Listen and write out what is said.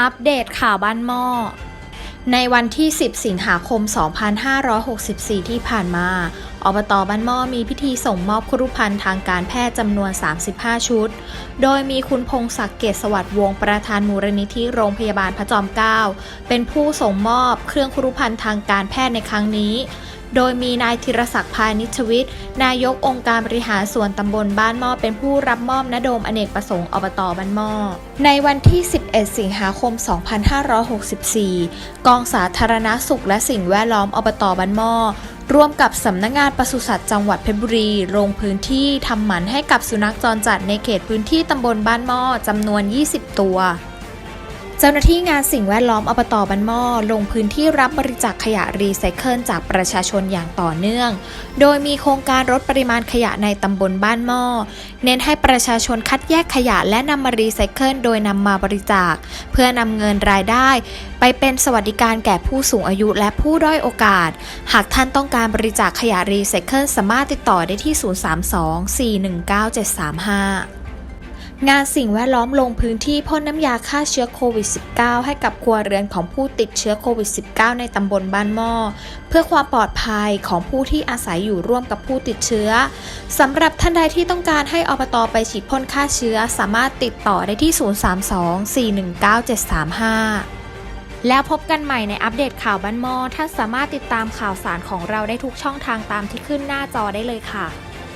อัปเดตข่าวบ้านหม้อ ในวันที่ 10 สิงหาคม 2564 ที่ผ่านมา อบตบ้านหม้อมีพิธีส่งมอบครุภัณฑ์ทางการแพทย์จำนวน 35 ชุด โดยมีคุณพงศักดิ์เกษสวัสดิ์วงประธานมูลนิธิโรงพยาบาลพระจอมเกล้าเป็นผู้ส่งมอบเครื่องครุภัณฑ์ทางการแพทย์ในครั้งนี้ โดยมีนายธีรศักดิ์พานิชวิทย์นายกองค์การบริหารส่วนตำบลบ้านหม้อเป็นผู้รับมอบนโดมอเนกประสงค์อบตบ้านหม้อในวันที่ 11 สิงหาคม 2564 กองสาธารณสุขและสิ่งแวดล้อมอบตบ้านหม้อร่วมกับสำนักงานปศุสัตว์จังหวัดเพชรบุรี ลงพื้นที่ทำหมันให้กับสุนัขจรจัดในเขตพื้นที่ตำบลบ้านหม้อจำนวน 20 ตัว เจ้าหน้าที่งานสิ่งแวดล้อมอบตบันหม้อลงพื้นที่รับบริจาคขยะรีไซเคิลจากประชาชนอย่างต่อเนื่อง โดยมีโครงการลดปริมาณขยะในตำบลบ้านหม้อ เน้นให้ประชาชนคัดแยกขยะและนำมารีไซเคิลโดยนำมาบริจาค เพื่อนำเงินรายได้ ไปเป็นสวัสดิการแก่ผู้สูงอายุและผู้ด้อยโอกาส หากท่านต้องการบริจาคขยะรีไซเคิลสามารถติดต่อได้ที่ 032 419 735 งานสิ่งแวดล้อมลงพื้นที่พ่นน้ำยาฆ่าเชื้อโควิด -19 ให้กับครัวเรือนของผู้ติดเชื้อโควิด -19 ในตำบลบ้านหม้อ เพื่อความปลอดภัยของผู้ที่อาศัยอยู่ร่วมกับผู้ติดเชื้อสำหรับท่านใดที่ต้องการให้อบตไปฉีดพ่นฆ่าเชื้อ สามารถติดต่อได้ที่ 032-419-735แล้วพบกันใหม่ในอัปเดตข่าวบ้านหม้อท่านสามารถติดตามข่าวสารของเราได้ทุกช่องทางตามที่ขึ้นหน้าจอได้เลยค่ะ